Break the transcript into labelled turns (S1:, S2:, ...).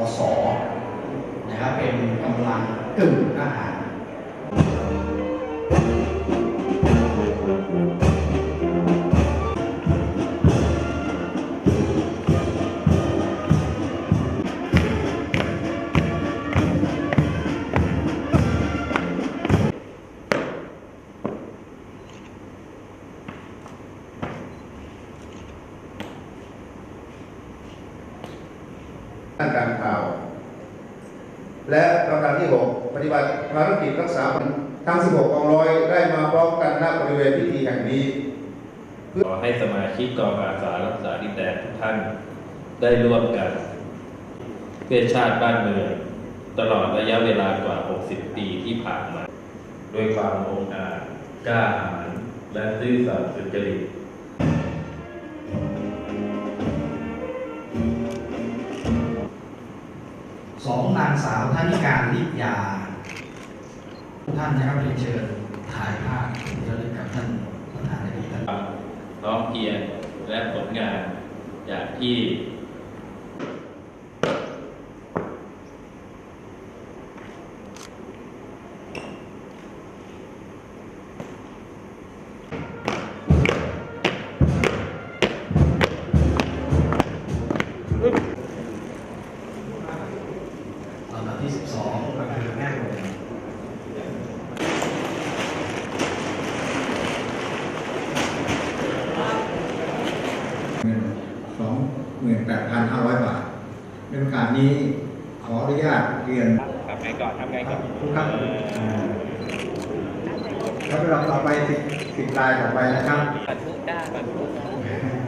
S1: อสนะครับเป็นกำลังกึ่งทหาร
S2: ด้านการข่าว และลำดับที่ 6 ปฏิบัติภารกิจรักษาทั้ง 16 กองร้อยได้มาพร้อมกันณบริเวณพิธีแห่งนี้
S3: ขอให้สมาชิกกองอาสารักษาดินแดนทุกท่านได้ร่วมกัน เพื่อชาติบ้านเมือง ตลอดระยะเวลากว่า 60 ปีที่ผ่านมา ด้วยความองอาจกล้าหาญและซื่อสัตย์สุจริต
S1: สองนางสาวธนิการลิยาท่านนะครับเรียนเชิญถ่ายภาพที่ระลึกกับท่านประธานในท่าน
S3: ความพร้อมเพรียงและผลงาน จากที่ำ
S1: ดับที่12ก็คือแม่โรง
S4: เงินสองหมื่นแปดพันห้าร้อยบาท ในโอกาสนี้ขออนุญาตเรียน
S3: ทำไงก่อนทำไงก่อน
S4: ทุกท่านแล้วเราต่อไปสิบสิบรายต่อไปนะครับ
S3: ปัดทุกด้านปัดทุก